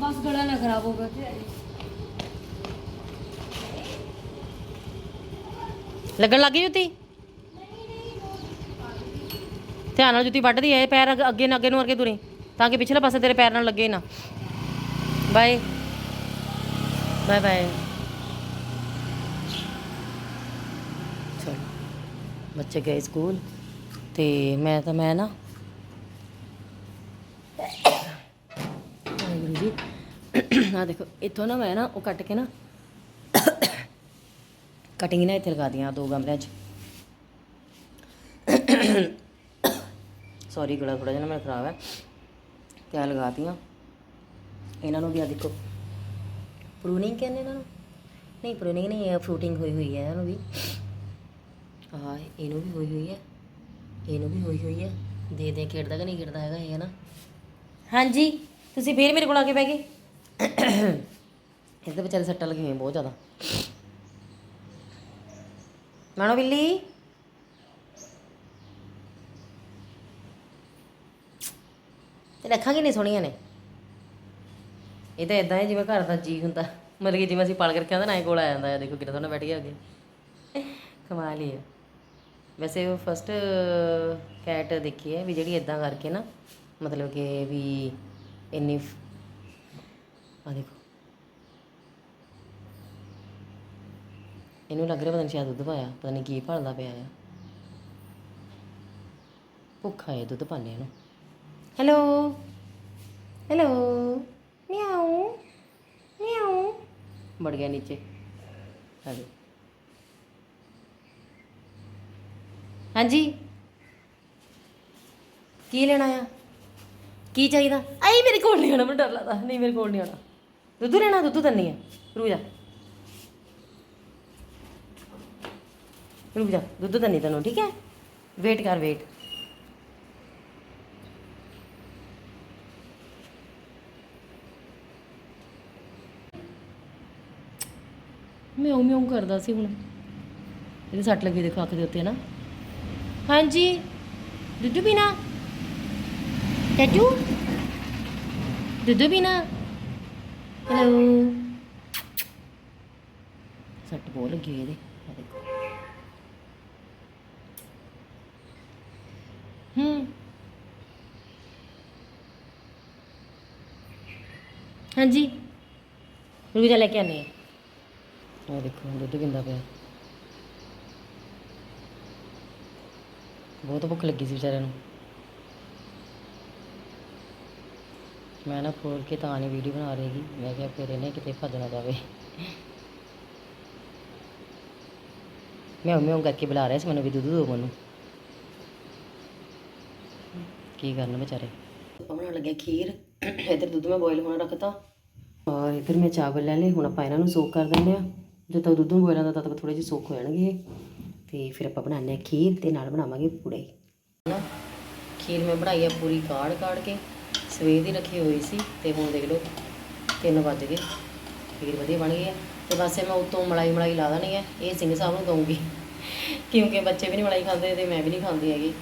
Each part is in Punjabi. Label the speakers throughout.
Speaker 1: ਬਸ ਗਲਾ ਨਾ ਖਰਾਬ ਹੋ ਗਿਆ ਤੇ
Speaker 2: ਲੱਗਣ ਜੁੱਤੀ? ਧਿਆਨ ਨਾਲ ਜੁੱਤੀ ਵੱਢਦੀ ਐ ਪੈਰ ਅੱਗ- ਅੱਗੇ ਨਾ ਅੱਗੇ ਨੂੰ ਅਰਗੇ ਤੁਰੇ, ਤਾਂ ਕਿ ਪਿਛਲੇ ਪਾਸੇ ਤੇਰੇ ਪੈਰ ਨਾਲ ਲੱਗੇ ਨਾ। ਬਾਏ ਬਾਏ ਬਾਏ ਚਲ ਬੱਚੇ ਗਏ ਸਕੂਲ ਤੇ ਮੈਂ ਤਾਂ ਮੈਂ ਨਾ ਵਾਹਿਗੁਰੂ ਜੀ ਆ ਦੇਖੋ, ਇੱਥੋਂ ਨਾ ਮੈਂ ਨਾ ਉਹ ਕੱਟ ਕੇ ਨਾ ਕਟਿੰਗ ਨਾ ਇੱਥੇ ਲਗਾ ਦੀਆਂ ਦੋ ਗਮਲਿਆਂ 'ਚ। ਸੌਰੀ ਗਲਾ ਥੋੜਾ ਜਿਹਾ ਨਾ ਮੇਰਾ ਖਰਾਬ ਹੈ। ਤੇ ਆ ਲਗਾਤੀਆਂ ਇਹਨਾਂ ਨੂੰ ਵੀ ਆ ਦੇਖੋ। ਪ੍ਰੂਨਿੰਗ ਕਹਿੰਦੇ ਇਹਨਾਂ ਨੂੰ। ਨਹੀਂ ਪ੍ਰੂਨਿੰਗ ਨਹੀਂ ਹੈ ਫਰੂਟਿੰਗ ਹੋਈ ਹੋਈ ਹੈ ਇਹਨਾਂ ਨੂੰ ਵੀ। ਆ ਇਹਨੂੰ ਵੀ ਹੋਈ ਹੋਈ ਹੈ ਇਹਨੂੰ ਵੀ ਹੋਈ ਹੋਈ ਹੈ ਦੇ ਦੇ ਖੇਡਦਾ ਕਿ ਨਹੀਂ ਖੇਡਦਾ ਹੈਗਾ ਇਹ ਹੈ ਨਾ ਹਾਂਜੀ ਤੁਸੀਂ ਫੇਰ ਮੇਰੇ ਕੋਲ ਆ ਕੇ ਬਹਿ ਗਏ? ਇਹਦੇ ਵਿਚਾਰੇ ਸੱਟਾਂ ਲੱਗੀਆਂ ਬਹੁਤ ਜ਼ਿਆਦਾ। ਮਾਣੋ ਬਿੱਲੀ? ਤੇ ਅੱਖਾਂ ਕਿੰਨੀ ਸੋਹਣੀਆਂ ਨੇ। ਇਹ ਤਾਂ ਇਦਾਂ ਹੈ ਜਿਵੇਂ ਘਰ ਦਾ ਜੀ ਹੁੰਦਾ। ਮਤਲਬ ਕਿ ਜਿਵੇਂ ਅਸੀਂ ਪਾਲ ਕੇ ਰੱਖਿਆ ਹੁੰਦਾ ਨਾ ਐ ਕੋਲ ਆ ਜਾਂਦਾ। ਹੈ ਦੇਖੋ ਕਿੰਨਾ ਸੋਹਣਾ ਬੈਠ ਗਿਆ ਅੱਗੇ। ਕਮਾਲ ਹੀ ਹੈ ਵੈਸੇ ਉਹ ਫਸਟ ਕੈਟ ਦੇਖੀ ਹੈ ਵੀ ਜਿਹੜੀ ਇਦਾਂ ਕਰਕੇ ਨਾ, ਮਤਲਬ ਕਿ ਵੀ ਇੰਨੀ ਆ ਦੇਖੋ। ਇਹਨੂੰ ਲੱਗ ਰਿਹਾ ਪਤਾ ਨਹੀਂ ਸ਼ਾਇਦ ਦੁੱਧ ਪਾਇਆ, ਪਤਾ ਨਹੀਂ ਕੀ ਭਾਲਦਾ ਪਿਆ ਆ। ਭੁੱਖਾ ਹੈ ਦੁੱਧ ਪਾਣੇ ਇਹਨੂੰ। ਹੈਲੋ ਹੈਲੋ ਮਿਆਉ ਮਿਆਉ ਵੜ ਗਿਆ ਨੀਚੇ। ਹਾਂਜੀ ਹਾਂਜੀ। ਕੀ ਲੈਣਾ ਆ? ਕੀ ਚਾਹੀਦਾ? ਆਈ ਮੇਰੇ ਕੋਲ ਨਹੀਂ ਆਣਾ ਮੈਨੂੰ ਡਰ ਲੱਗਦਾ। ਨਹੀਂ ਮੇਰੇ ਕੋਲ ਨਹੀਂ ਆਣਾ ਦੁੱਧ ਲੈਣਾ ਦੁੱਧ ਦੰਨੀ ਆ। ਰੁਕ ਜਾ। ਰੁਕ ਜਾ ਦੁੱਧ ਦੰਨੀ ਤੈਨੂੰ ਠੀਕ ਹੈ? ਵੇਟ ਕਰ ਵੇਟ ਮਿਉਂ ਮਿਉਂ ਕਰਦਾ ਸੀ ਹੁਣ। ਇਹਦੇ ਸੱਟ ਲੱਗੀ ਦੇਖੋ ਅੱਖ ਦੇ ਉੱਤੇ ਨਾ? ਹਾਂਜੀ। ਦੁੱਧ ਪੀਣਾ। ਟੈਟੂ ਦੁੱਧ ਪੀਣਾ। ਹੈਲੋ ਸੱਟ ਬਹੁਤ ਲੱਗੀ ਹੋਈ ਇਹਦੇ। ਆ ਦੇਖੋ। ਹੂੰ। ਹਾਂਜੀ। ਰੁਕ ਜਾ ਲੈ ਕੇ ਆਨੇ ਆ। ਆ ਦੇਖੋ, ਦੁੱਧ ਪੀਂਦਾ ਪਿਆ। ਬਹੁਤ ਭੁੱਖ ਲੱਗੀ ਸੀ ਵਿਚਾਰੇ ਨੂੰ। ਮੈਂ ਨਾ ਖੋਲ ਕੇ ਤਾਂ ਨਹੀਂ ਵੀਡੀਓ ਬਣਾ ਰਹੀ ਮੈਂ ਕਿਹਾ ਫਿਰ ਇਹਨੇ ਕਿਤੇ ਭੱਜ ਨਾ ਜਾਵੇ। ਮੈਂ ਮੈਂ ਕਰਕੇ ਬੁਲਾ ਰਿਹਾ ਸੀ ਮੈਨੂੰ ਵੀ ਦੁੱਧ ਦਿਓ ਮੈਨੂੰ। ਕੀ ਕਰਨ ਵਿਚਾਰੇ? ਬਣਾਉਣ ਲੱਗੇ ਖੀਰ। ਇਧਰ ਦੁੱਧ ਮੈਂ ਬੋਇਲ ਹੋਣਾ ਰੱਖਤਾ। ਔਰ ਇਧਰ ਮੈਂ ਚਾਵਲ ਲੈ ਲਏ। ਹੁਣ ਆਪਾਂ ਇਹਨਾਂ ਨੂੰ ਸੋਕ ਕਰ ਦਿੰਦੇ ਆ ਜਦੋਂ ਤੱਕ ਦੁੱਧ ਨੂੰ ਬੋਇਲ ਆਉਂਦਾ ਤਦ ਤੱਕ ਥੋੜੇ ਜਿਹੇ ਸੋਕ ਹੋ ਜਾਣਗੇ। ਤੇ ਫਿਰ ਆਪਾਂ ਬਣਾਉਂਦੇ ਆ ਖੀਰ ਤੇ ਨਾਲ ਬਣਾਵਾਂਗੇ ਪੂੜੇ। ਨਾ ਖੀਰ ਮੈਂ ਬਣਾਈ ਆ ਪੂਰੀ ਕਾੜ ਕਾੜ ਕੇ, ਸਵੇਰ ਦੀ ਰੱਖੀ ਹੋਈ ਸੀ ਤੇ ਹੁਣ ਦੇਖ ਲਓ 3 ਵੱਜ ਗਏ, ਖੀਰ ਵਧੀਆ ਬਣ ਗਈ ਹੈ ਤੇ ਬਸ ਇਹ ਮੈਂ ਉੱਤੋਂ ਮਲਾਈ ਮਲਾਈ ਲਾ ਦੇਣੀ ਹੈ ਇਹ ਸਿੰਘ ਸਾਹਿਬ ਨੂੰ ਦਊਂਗੀ, ਕਿਉਂਕਿ ਬੱਚੇ ਵੀ ਨਹੀਂ ਮਲਾਈ ਖਾਂਦੇ ਤੇ ਮੈਂ ਵੀ ਨਹੀਂ ਖਾਂਦੀ ਹੈਗੀ।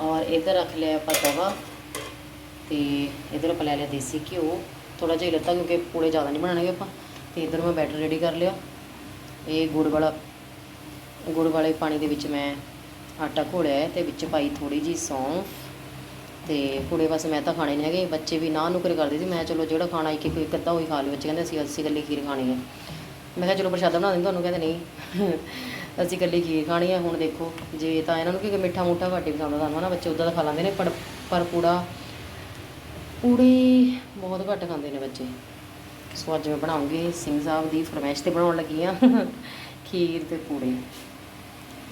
Speaker 2: ਔਰ ਇੱਧਰ ਰੱਖ ਲਿਆ ਆਪਾਂ ਤਵਾ ਤੇ ਇੱਧਰ ਆਪਾਂ ਲੈ ਲਿਆ ਦੇਸੀ ਘਿਓ ਥੋੜਾ ਜਿਹਾ ਹੀ ਲੱਤਾ ਕਿਉਂਕਿ ਪੂੜੇ ਜ਼ਿਆਦਾ ਨਹੀਂ ਬਣਾਉਣਗੇ ਆਪਾਂ। ਤੇ ਇੱਧਰ ਮੈਂ ਬੈਟਰ ਰੈਡੀ ਕਰ ਲਿਆ। ਇਹ ਗੁੜ ਵਾਲਾ ਗੁੜ ਵਾਲੇ ਪਾਣੀ ਦੇ ਵਿੱਚ ਮੈਂ ਆਟਾ ਘੋਲਿਆ ਹੈ ਤੇ ਵਿੱਚ ਪਾਈ ਥੋੜੀ ਜੀ ਸੌਂਫ ਤੇ ਪੂੜੇ ਬਸ ਮੈਂ ਤਾਂ ਖਾਣੇ ਨਹੀਂ ਹੈਗੇ। ਬੱਚੇ ਵੀ ਨਾ ਨੁਕਰ ਕਰਦੇ ਸੀ। ਮੈਂ ਚਲੋ ਜਿਹੜਾ ਖਾਣਾ ਇੱਕ ਇੱਕ ਅੱਧਾ ਹੋਈ ਖਾ ਲਿਓ। ਬੱਚੇ ਕਹਿੰਦੇ, ਅਸੀਂ ਅਸੀਂ ਇਕੱਲੀ ਖੀਰ ਖਾਣੀ ਹੈ। ਮੈਂ ਕਿਹਾ, ਚਲੋ ਪ੍ਰਸ਼ਾਦਾ ਬਣਾ ਦਿੰਦੇ ਤੁਹਾਨੂੰ ਕਹਿੰਦੇ, ਨਹੀਂ, ਅਸੀਂ ਇਕੱਲੀ ਖੀਰ ਖਾਣੀ ਹੈ। ਹੁਣ ਦੇਖੋ, ਜੇ ਤਾਂ ਇਹਨਾਂ ਨੂੰ ਕਿ ਮਿੱਠਾ ਮੂਠਾ ਘੱਟ ਹੀ ਪਸੰਦ ਆ ਤੁਹਾਨੂੰ ਨਾ ਬੱਚੇ ਉਦਾਂ ਦਾ ਖਾ ਲੈਂਦੇ ਨੇ, ਪਰ ਪਰ ਪੂੜਾ, ਪੂੜੇ ਬਹੁਤ ਘੱਟ ਖਾਂਦੇ ਨੇ ਬੱਚੇ। ਸੋ ਅੱਜ ਮੈਂ ਬਣਾਉਂਗੀ। ਸਿੰਘ ਸਾਹਿਬ ਦੀ ਫਰਮਾਇਸ਼ ਤੇ ਬਣਾਉਣ ਲੱਗੀ ਆ ਖੀਰ ਤੇ ਪੂੜੇ।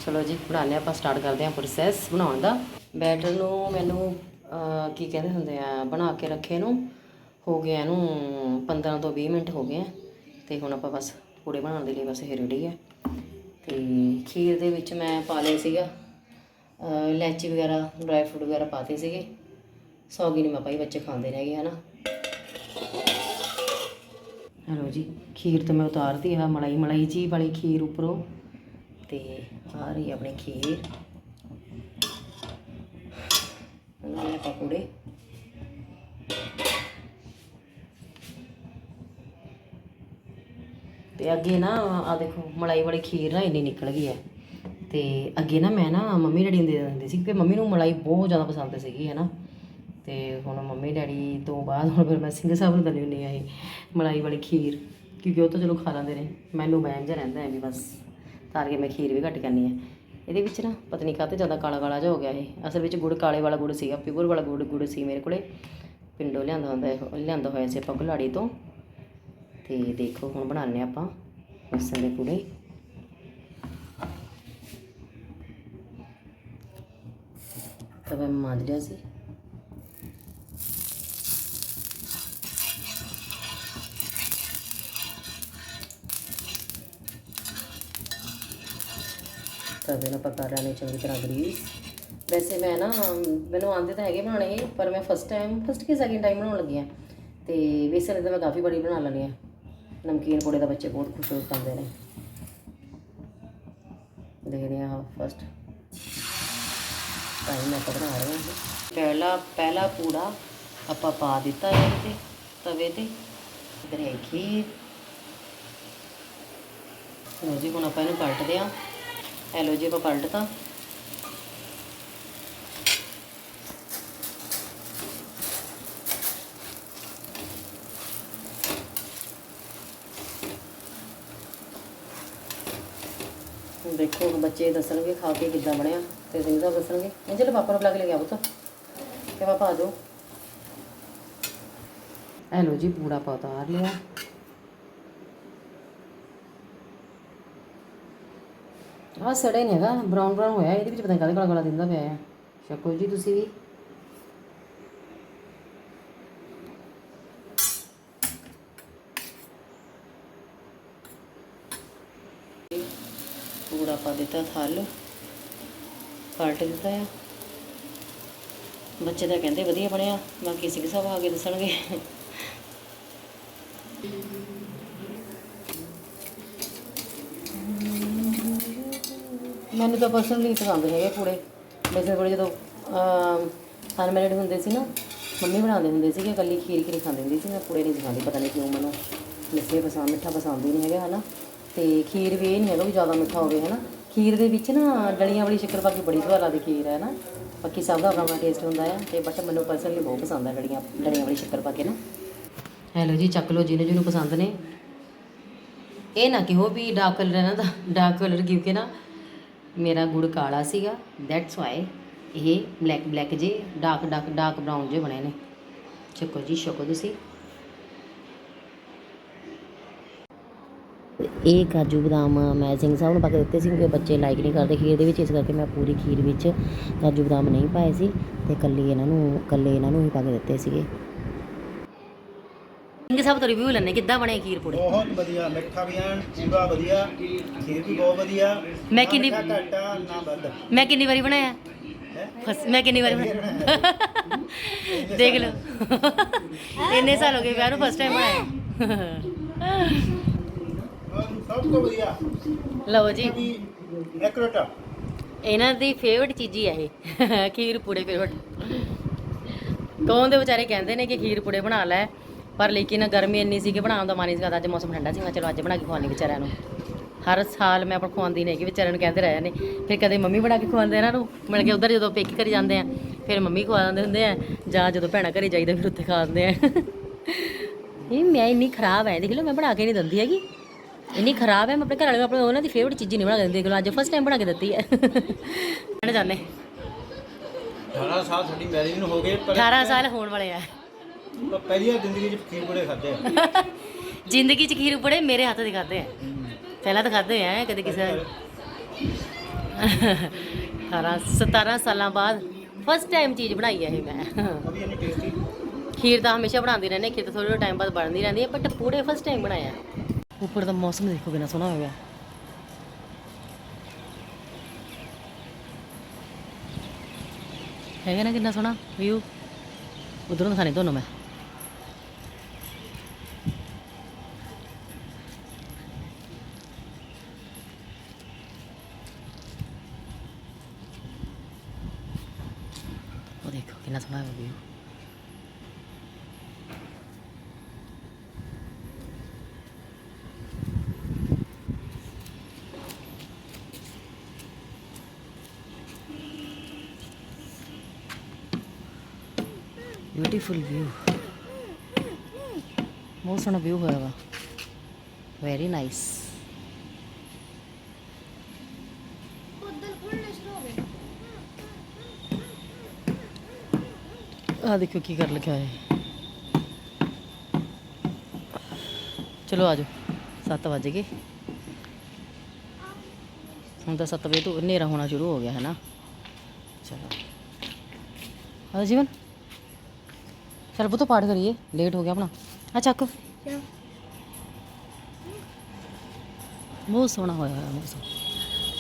Speaker 2: ਚਲੋ ਜੀ, ਬਣਾਉਂਦੇ ਹਾਂ ਆਪਾਂ ਸਟਾਰਟ ਕਰਦੇ ਹਾਂ ਪ੍ਰੋਸੈਸ ਬਣਾਉਣ ਦਾ। ਬੈਟਰ ਨੂੰ ਮੈਨੂੰ ਕੀ ਕਹਿੰਦੇ ਹੁੰਦੇ ਆ, ਬਣਾ ਕੇ ਰੱਖੇ ਨੂੰ, ਹੋ ਗਿਆ ਇਹਨੂੰ 15 ਤੋਂ 20 ਮਿੰਟ ਹੋ ਗਏ ਆ। ਤੇ ਹੁਣ ਆਪਾਂ ਬਸ ਪੂੜੇ ਬਣਾਉਣ ਦੇ ਲਈ ਬਸ ਇਹ ਰੈਡੀ ਹੈ ਤੇ ਖੀਰ ਦੇ ਵਿੱਚ ਮੈਂ ਪਾ ਲਿਆ ਸੀਗਾ ਇਲਾਇਚੀ ਵਗੈਰਾ ਡਰਾਈ ਫਰੂਟ ਵਗੈਰਾ ਪਾਤੇ ਸੀਗੇ। ਸੌਗੀ ਨਹੀਂ ਮੈਂ ਪਾਈ, ਬੱਚੇ ਖਾਂਦੇ ਰਹਿ ਗਏ, ਹਨਾ। ਹਲੋ ਜੀ, ਖੀਰ ਤਾਂ ਮੈਂ ਉਤਾਰਤੀ ਆ ਮਲਾਈ ਮਲਾਈ ਜੀ ਵਾਲੀ ਖੀਰ ਉੱਪਰੋਂ। ਤੇ ਆ ਰਹੀ ਆਪਣੀ ਖੀਰ। ਨਾਲੇ ਪਕੌੜੇ ਤੇ ਅੱਗੇ ਨਾ ਆ ਦੇਖੋ, ਮਲਾਈ ਵਾਲੀ ਖੀਰ ਨਾ ਇੰਨੀ ਨਿਕਲ ਗਈ ਹੈ। ਤੇ ਅੱਗੇ ਨਾ ਮੈਂ ਨਾ ਮੰਮੀ ਡੈਡੀ ਨੂੰ ਦੇ ਦਿੰਦੀ ਸੀ, ਕਿ ਮੰਮੀ ਨੂੰ ਮਲਾਈ ਬਹੁਤ ਜ਼ਿਆਦਾ ਪਸੰਦ ਸੀਗੀ, ਹੈ ਨਾ। ਤੇ ਹੁਣ ਮੰਮੀ ਡੈਡੀ ਤੋਂ ਬਾਅਦ ਹੁਣ ਫਿਰ ਮੈਂ ਸਿੰਘ ਸਾਹਿਬ ਨੂੰ ਦਿੰਦੀ ਹੁੰਦੀ ਆ ਇਹ ਮਲਾਈ ਵਾਲੀ ਖੀਰ, ਕਿਉਂਕਿ ਉਹ ਤਾਂ ਚਲੋ ਖਾ ਲੈਂਦੇ ਨੇ, ਮੈਨੂੰ ਬੈਨ ਜਿਹਾ ਰਹਿੰਦਾ ਹੈ ਵੀ ਬਸ। ਤਾਂ ਕੇ ਮੈਂ ਖੀਰ ਵੀ ਘੱਟ ਕਰਨੀ ਹੈ। ਇਹਦੇ ਵਿੱਚ ਨਾ ਪਤਨੀ ਨਹੀਂ ਕਾਹਤੇ ਜ਼ਿਆਦਾ ਕਾਲਾ ਕਾਲਾ ਜਿਹਾ ਹੋ ਗਿਆ ਇਹ। ਅਸਲ ਵਿੱਚ ਗੁੜ ਕਾਲੇ ਵਾਲਾ ਗੁੜ ਸੀਗਾ ਪਿਓਰ ਵਾਲਾ ਗੁੜ ਗੁੜ ਸੀ ਮੇਰੇ ਕੋਲੇ। ਪਿੰਡੋਂ ਲਿਆਂਦਾ ਹੁੰਦਾ ਲਿਆਂਦਾ ਹੋਇਆ ਸੀ ਆਪਾਂ ਘੁਲਾੜੀ ਤੋਂ। ਤੇ ਦੇਖੋ, ਹੁਣ ਬਣਾਉਂਦੇ ਹਾਂ ਆਪਾਂ ਬੇਸਣ ਦੇ ਪੂੜੇ। ਤਵੇ ਮੈਂ ਮਾਂਜ ਲਿਆ ਸੀ। ਤਵੇ ਨੂੰ ਪਕਾ ਲੈਣੇ ਚੰਗੀ ਤਰ੍ਹਾਂ ਗਰੀਸ ਵੈਸੇ ਮੈਂ ਨਾ, ਮੈਨੂੰ ਆਉਂਦੇ ਤਾਂ ਹੈਗੇ ਬਣਾਉਣੇ, ਪਰ ਮੈਂ ਫਸਟ ਟਾਈਮ ਫਸਟ ਕਿ ਸੈਕਿੰਡ ਟਾਈਮ ਬਣਾਉਣ ਲੱਗੀ ਹਾਂ। ਤੇ ਵੇਸਣ ਤਾਂ ਮੈਂ ਕਾਫੀ ਬੜੀ ਬਣਾ ਲੈਂਦੀ ਹਾਂ। ਨਮਕੀਨ ਪੋੜੇ ਦਾ ਬੱਚੇ ਬਹੁਤ ਖੁਸ਼ ਹੋ ਕੇ ਨੇ। ਦੇਖਦੇ ਹਾਂ ਫਸਟ ਟਾਈਮ ਮੈਂ ਬਣਾ ਰਹੀ ਹਾਂ। ਪਹਿਲਾ ਪਹਿਲਾ ਪੂੜਾ ਆਪਾਂ ਪਾ ਦਿੱਤਾ ਹੈ ਤੇ, ਤਵੇ ਤੇ। ਇਧਰ ਹੈ ਖੀਰ। ਲਓ ਜੀ, ਹੁਣ ਆਪਾਂ ਇਹਨੂੰ ਕੱਟਦੇ ਹਾਂ। ਇਹ ਲਓ ਜੀ ਆਪਾਂ ਦੇਖੋ ਹੁਣ ਬੱਚੇ ਦੱਸਣਗੇ ਖਾ ਕੇ ਕਿੱਦਾਂ ਬਣਿਆ ਤੇ ਸਿੰਘ ਸਾਹਿਬ ਦੱਸਣਗੇ। ਇਹ ਚਲੋ ਪਾਪਾ ਨੂੰ ਬੁਲਾ ਕੇ ਲੈ ਗਿਆ ਪੁੱਤ ਕਿ ਪਾਪਾ ਆ ਜਾਓ ਇਹ ਜੀ ਪੂੜਾ ਪਾ ਉਤਾਰ ਲਿਆ। ਆਹ ਸੜੇ ਨਹੀਂ ਹੈਗਾ ਬਰਾਊਨ ਬਰਾਊਨ ਹੋਇਆ, ਇਹਦੇ ਵਿੱਚ ਪਤਾ ਨਹੀਂ ਕਾਹਦੇ ਕਾਲਾ ਕਾਲਾ ਦਿੰਦਾ ਪਿਆ ਹੈ। ਸ਼ਕੋ ਜੀ, ਤੁਸੀਂ ਵੀ? ਪੂੜਾ ਪਾ ਦਿੱਤਾ, ਥਲ। ਪਲਟ ਦਿੱਤਾ ਆ। ਬੱਚੇ ਤਾਂ ਕਹਿੰਦੇ ਵਧੀਆ ਬਣਿਆ, ਬਾਕੀ ਸਿੰਘ ਸਾਹਿਬ ਆ ਕੇ ਦੱਸਣਗੇ। ਮੈਨੂੰ ਤਾਂ ਪਰਸਨਲੀ ਪਸੰਦ ਹੈਗੇ ਪੂੜੇ। ਵੈਸੇ ਬੜੇ ਜਦੋਂ ਅਨਮੈਰਿਡ ਹੁੰਦੇ ਸੀ ਨਾ, ਮੰਮੀ ਬਣਾਉਂਦੇ ਹੁੰਦੇ ਸੀ ਕਿ ਇਕੱਲੀ ਖੀਰ ਖੀਰ ਖਾਂਦੇ ਹੁੰਦੇ ਸੀ, ਮੈਂ ਪੂੜੇ ਨਹੀਂ ਖਾਂਦੀ ਪਤਾ ਨਹੀਂ ਕਿਉਂ ਮੈਨੂੰ ਮਿੱਠੇ ਪਸੰਦ, ਮਿੱਠਾ ਪਸੰਦ ਹੀ ਨਹੀਂ ਹੈਗਾ, ਹਨਾ। ਤੇ ਖੀਰ ਵੀ ਇਹ ਨਹੀਂ ਹੈਗਾ ਵੀ ਜ਼ਿਆਦਾ ਮਿੱਠਾ ਹੋਵੇ, ਹਨਾ। ਖੀਰ ਦੇ ਵਿੱਚ ਨਾ ਡਲੀਆਂ ਵਾਲੀ ਸ਼ੱਕਰ ਪਾ ਬੜੀ ਸਵਾਦ ਲੱਗਦੀ ਖੀਰ, ਹੈ ਨਾ। ਬਾਕੀ ਸਭ ਦਾ ਆਪਣਾ ਟੇਸਟ ਹੁੰਦਾ ਆ, ਤੇ ਬਟ ਮੈਨੂੰ ਪਰਸਨਲੀ ਬਹੁਤ ਪਸੰਦ ਹੈ ਡਲੀਆਂ ਡਲੀਆਂ ਵਾਲੀ ਸ਼ੱਕਰ ਪਾ ਕੇ ਨਾ। ਹੈਲੋ ਜੀ, ਚੱਕ ਲਓ ਜਿਹਨੂੰ ਜਿਹਨੂੰ ਪਸੰਦ ਨੇ। ਇਹ ਨਾ ਕਿਹੋ ਵੀ ਡਾਰਕ ਕਲਰ ਹੈ ਨਾ ਦਾ ਡਾਰਕ ਕਲਰ ਕਿਉਂਕਿ ਨਾ ਮੇਰਾ ਗੁੜ ਕਾਲਾ ਸੀਗਾ ਦੈਟਸ ਵਾਈ ਇਹ ਬਲੈਕ ਬਲੈਕ ਜੇ ਡਾਰਕ ਡਾਰਕ ਡਾਰਕ ਬਰਾਊਨ ਜੇ ਬਣੇ ਨੇ। ਚੱਕੋ ਜੀ, ਛਕੋ ਤੁਸੀਂ। ਇਹ ਕਾਜੂ ਬਦਾਮ ਮੈਂ ਸਿੰਘ ਸਾਹਿਬ ਨੂੰ ਪਾ ਕੇ ਦਿੱਤੇ ਸੀ ਕਿਉਂਕਿ ਬੱਚੇ ਲਾਈਕ ਨਹੀਂ ਕਰਦੇ ਖੀਰ ਦੇ ਵਿੱਚ, ਇਸ ਕਰਕੇ ਮੈਂ ਪੂਰੀ ਖੀਰ ਵਿੱਚ ਕਾਜੂ ਬਦਾਮ ਨਹੀਂ ਪਾਏ ਸੀ ਤੇ ਕੱਲੀ ਇਹਨਾਂ ਨੂੰ ਕੱਲੇ ਇਹਨਾਂ ਨੂੰ ਹੀ ਪਾ ਕੇ ਦਿੱਤੇ ਸੀਗੇ। ਸਿੰਘ ਸਾਹਿਬ ਤੋਂ ਰਿਵਿਊ ਲੈਣੇ ਕਿੱਦਾਂ ਬਣੇ ਖੀਰ ਪੂੜੇ?
Speaker 3: ਬਹੁਤ ਵਧੀਆ ਮਿੱਠਾ ਵੀ ਐਨ ਪੂਰਾ ਵਧੀਆ ਖੀਰ ਵੀ ਬਹੁਤ ਵਧੀਆ।
Speaker 2: ਮੈਂ
Speaker 3: ਨਾ
Speaker 2: ਕਿੰਨੀ-
Speaker 3: ਮਿੱਠਾ ਘੱਟਾ ਨਾ ਵੱਧ।
Speaker 2: ਮੈਂ ਕਿੰਨੀ ਵਾਰੀ ਬਣਾਇਆ? ਫਸ ਮੈਂ ਕਿੰਨੀ ਵਾਰੀ ਬਣਾਇਆ? ਦੇਖ ਲਓ। ਇੰਨੇ ਸਾਲ ਹੋ ਗਏ ਵਿਆਹ ਨੂੰ ਫਸਟ ਟਾਈਮ ਬਣਾਇਆ।
Speaker 3: ਸਭ ਤੋਂ ਵਧੀਆ।
Speaker 2: ਲਓ ਜੀ।
Speaker 3: ਵੀ ਐਕਰੇਟ
Speaker 2: ਇਹਨਾਂ ਦੀ ਫੇਵਰਟ ਚੀਜ਼ ਹੀ ਹੈ ਇਹ ਖੀਰ ਪੂੜੇ ਫੇਵਰਟ ਕੌਣ ਦੇ ਵਿਚਾਰੇ ਕਹਿੰਦੇ ਨੇ ਕਿ ਖੀਰ ਪੂੜੇ ਬਣਾ ਲੈ? ਪਰ ਲੇਕਿਨ ਗਰਮੀ ਇੰਨੀ ਸੀ ਕਿ ਬਣਾਉਣ ਦਾ ਮਨ ਨਹੀਂ ਕਰਦਾ। ਅੱਜ ਮੌਸਮ ਠੰਡਾ ਸੀ ਮੈਂ ਚਲੋ ਅੱਜ ਬਣਾ ਕੇ ਖਵਾਉਣੀ ਵਿਚਾਰਿਆਂ ਨੂੰ। ਹਰ ਸਾਲ ਮੈਂ ਆਪਣ ਖਵਾਉਂਦੀ ਨਹੀਂ ਕਿ ਵਿਚਾਰਿਆਂ ਨੂੰ ਕਹਿੰਦੇ ਰਹੇ ਨੇ। ਫਿਰ ਕਦੇ ਮੰਮੀ ਬਣਾ ਕੇ ਖਵਾਉਂਦੇ ਇਹਨਾਂ ਨੂੰ? ਮਿਲ ਕੇ ਉਧਰ ਜਦੋਂ ਪੇਕੇ ਘਰੇ ਜਾਂਦੇ ਆ ਫਿਰ ਮੰਮੀ ਖਵਾ ਦਿੰਦੇ ਹੁੰਦੇ ਆ ਜਾਂ ਜਦੋਂ ਭੈਣਾਂ ਘਰੇ ਜਾਈਦਾ ਫਿਰ ਉੱਥੇ ਖਾ ਦਿੰਦੇ ਆ। ਇਹ ਮੈਂ ਇੰਨੀ ਖਰਾਬ ਹੈ ਦੇਖ ਲਓ ਮੈਂ ਬਣਾ ਕੇ ਨਹੀਂ ਦਿੰਦੀ ਹੈਗੀ। ਇੰਨੀ ਖਰਾਬ ਹੈ ਮੈਂ ਆਪਣੇ ਘਰ ਵਾਲੇ ਆਪਣੇ ਉਹਨਾਂ ਦੀ ਫੇਵਰਟ ਚੀਜ਼ ਨਹੀਂ ਬਣਾ ਕੇ ਦਿੰਦੀ ਦੇਖ ਲਓ ਅੱਜ ਫਸਟ ਟਾਈਮ ਬਣਾ ਕੇ ਦਿੱਤੀ ਹੈ ਚਾਹੁੰਦੇ
Speaker 3: 18 ਸਾਲ ਸਾਡੀ ਮੈਰਿਜ ਨੂੰ ਹੋ ਗਏ ਪਰ
Speaker 2: 18 ਸਾਲ ਹੋਣ ਵਾਲੇ ਆ।
Speaker 3: ਪਰ ਪਹਿਲੀ ਵਾਰ ਜ਼ਿੰਦਗੀ 'ਚ ਖੀਰ ਬੜੇ ਖਾਦੇ ਆ।
Speaker 2: ਜ਼ਿੰਦਗੀ 'ਚ ਖੀਰ ਪੜੇ ਮੇਰੇ ਹੱਥ ਦੇ ਖਾਦੇ ਆ। ਪਹਿਲਾਂ ਤਾਂ ਖਾਦੇ ਆ ਕਦੇ ਕਿਸੇ 18 17 ਸਾਲਾਂ ਬਾਅਦ ਫਸਟ ਟਾਈਮ ਚੀਜ਼ ਬਣਾਈ ਹੈ ਇਹ ਮੈਂ।
Speaker 3: ਟੇਸਟੀ
Speaker 2: ਖੀਰ ਤਾਂ ਹਮੇਸ਼ਾ ਬਣਾਉਂਦੀ ਰਹਿੰਦੀ ਹਾਂ ਖੀਰ ਤਾਂ ਥੋੜੇ ਟਾਈਮ ਬਾਅਦ ਬਣਦੀ ਰਹਿੰਦੀ ਹੈ ਬਟ ਪੂੜੇ ਫਸਟ ਟਾਈਮ ਬਣਾਇਆ ਉੱਪਰ ਦਾ ਮੌਸਮ ਦੇਖੋ ਕਿੰਨਾ ਸੋਹਣਾ ਹੋਇਆ ਹੈਗਾ ਨਾ ਕਿੰਨਾ ਸੋਹਣਾ? ਵਿਊ ਉਧਰੋਂ ਦਿਖਾਣੇ ਤੁਹਾਨੂੰ ਮੈਂ। ਕਿੰਨਾ ਸੋਹਣਾ ਹੈ ਵਿਊ ਬਿਊਟੀਫੁਲ ਵਿਊ ਬਹੁਤ ਸੋਹਣਾ ਵਿਊ ਹੋਇਆ ਵਾ ਵੈਰੀ ਨਾਈਸ ਆ ਦੇਖੋ ਕੀ ਕਰ ਲਿਖਿਆ ਹੈ ਚਲੋ ਆਜੋ 7 ਵਜ ਗਏ। ਹੁਣ ਤਾਂ 7 ਵਜੇ ਤੋਂ ਹਨੇਰਾ ਹੋਣਾ ਸ਼ੁਰੂ ਹੋ ਗਿਆ, ਹੈ ਨਾ? ਚਲੋ। ਆ ਜੀਵਨ, ਚਲ ਪੁੱਤ ਪਾਠ ਕਰੀਏ ਲੇਟ ਹੋ ਗਿਆ ਆਪਣਾ। ਆ ਚੱਕ। ਬਹੁਤ ਸੋਹਣਾ ਹੋਇਆ ਹੋਇਆ ਮੌਸਮ।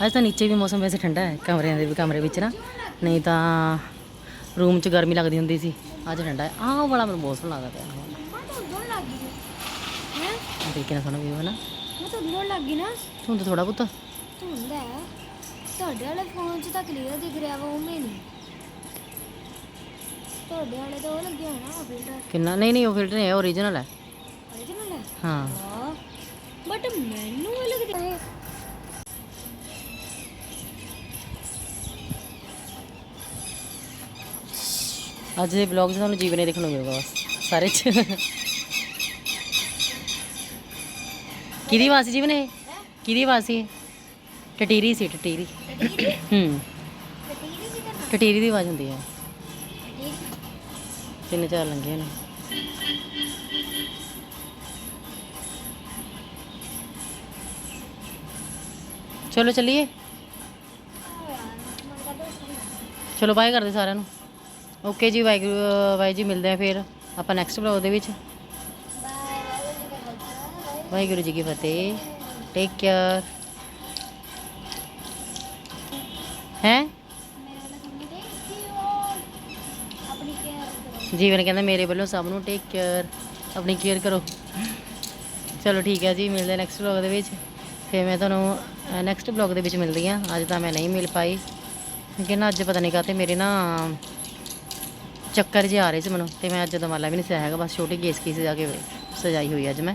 Speaker 2: ਅੱਜ ਤਾਂ ਨੀਚੇ ਵੀ ਮੌਸਮ ਵੈਸੇ ਠੰਡਾ ਹੈ, ਕਮਰਿਆਂ ਦੇ ਵੀ, ਕਮਰੇ ਵਿੱਚ ਨਾ। ਨਹੀਂ ਤਾਂ ਰੂਮ 'ਚ ਗਰਮੀ ਲੱਗਦੀ ਹੁੰਦੀ ਸੀ। ਅੱਜ ਠੰਡਾ ਹੈ। ਆਹ ਵਾਲਾ ਮੈਨੂੰ ਬਹੁਤ ਸੋਹਣਾ ਲੱਗਦਾ ਪਿਆ।
Speaker 1: ਮੰਮਾ ਤਾਂ ਉਦੋਂ ਲੱਗੀ ਹੈ?
Speaker 2: ਆਹ ਦੇਖ ਕਿੰਨਾ ਸੋਹਣਾ ਵਿਊ ਹੈ ਨਾ।
Speaker 1: ਮੈਂ ਤਾਂ ਉਦੋਂ ਲੱਗੀ ਨਾ।
Speaker 2: ਧੁੰਦ ਥੋੜਾ ਪੁੱਤ
Speaker 1: ਧੁੰਦ ਹੈ। ਤੁਹਾਡੇ ਵਾਲੇ ਫੋਨ 'ਚ ਤਾਂ ਕਲੀਅਰ ਦਿਖ ਰਿਹਾ ਵਾ ਉਵੇਂ ਨਹੀਂ। ਤੁਹਾਡੇ ਵਾਲੇ ਤਾਂ ਉਹ ਲੱਗਿਆ ਹੋਣਾ ਫਿਲਟਰ
Speaker 2: ਕਿੰਨਾ? ਨਹੀਂ ਨਹੀਂ ਉਹ ਫਿਲਟਰ ਨਹੀਂ ਹੈ। ਓਰੀਜਨਲ ਹੈ?
Speaker 1: ਹੈ।
Speaker 2: ਹਾਂ
Speaker 1: ਹਾਂ ਬਟ ਮੈਨੂੰ ਇਹ ਲੱਗਦਾ ਹੈ
Speaker 2: ਅੱਜ ਦੇ ਵਲੌਗ 'ਚ ਤੁਹਾਨੂੰ ਜੀਵਨੇ ਦੇਖਣ ਨੂੰ ਮਿਲੂਗਾ ਬਸ, ਸਾਰੇ 'ਚ। ਕਿਹਦੀ ਆਵਾਜ਼ ਸੀ ਜੀਵਨ ਇਹ ਕਿਹਦੀ ਆਵਾਜ਼ ਸੀ ਟਟੀਰੀ ਸੀ, ਟਟੀਰੀ। ਹੂੰ। ਟਟੀਰੀ ਦੀ ਆਵਾਜ਼ ਹੁੰਦੀ ਹੈ ਤਿੰਨ ਚਾਰ ਲੰਗੇ ਨੇ। ਚਲੋ, ਚੱਲੀਏ। ਚਲੋ ਬਾਏ ਕਰਦੇ ਸਾਰਿਆਂ ਨੂੰ। ਓਕੇ ਜੀ, ਵਾਹਿਗੁਰੂ ਵਾਹਿ ਜੀ, ਮਿਲਦੇ ਆ ਫਿਰ ਆਪਾਂ ਨੈਕਸਟ ਵਲੌਗ ਦੇ ਵਿੱਚ। ਵਾਹਿਗੁਰੂ ਜੀ ਕੀ ਫਤਿਹ। ਟੇਕ ਕੇਅਰ ਹੈ?
Speaker 1: ਆਪਣੀ ਕੇਅਰ
Speaker 2: ਜੀਵਨ ਕਹਿੰਦਾ, ਮੇਰੇ ਵੱਲੋਂ ਸਭ ਨੂੰ ਟੇਕ ਕੇਅਰ ਆਪਣੀ ਕੇਅਰ ਕਰੋ। ਚਲੋ ਠੀਕ ਹੈ ਜੀ, ਮਿਲਦੇ ਨੈਕਸਟ ਵਲੌਗ ਦੇ ਵਿੱਚ। ਫਿਰ ਮੈਂ ਤੁਹਾਨੂੰ ਨੈਕਸਟ ਵਲੌਗ ਦੇ ਵਿੱਚ ਮਿਲਦੀ ਹਾਂ। ਅੱਜ ਤਾਂ ਮੈਂ ਨਹੀਂ ਮਿਲ ਪਾਈ। ਕਿਉਂਕਿ ਨਾ ਅੱਜ ਪਤਾ ਨਹੀਂ ਕਾਤੇ ਮੇਰੇ ਨਾ ਚੱਕਰ ਜਿਹੇ ਆ ਰਹੇ ਸੀ ਮੈਨੂੰ ਤੇ ਮੈਂ ਅੱਜ ਦਮਾਲਾ ਵੀ ਨਹੀਂ ਸਿਆ ਹੈਗਾ, ਬਸ ਛੋਟੀ ਗੇਸ ਕੀ ਸਜਾ ਕੇ ਸਜਾਈ ਹੋਈ ਅੱਜ ਮੈਂ।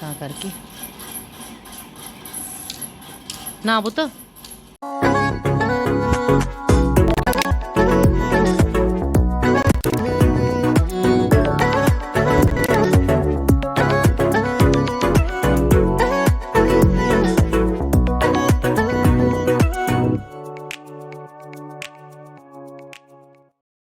Speaker 2: ਤਾਂ ਕਰਕੇ। ਨਾ ਪੁੱਤ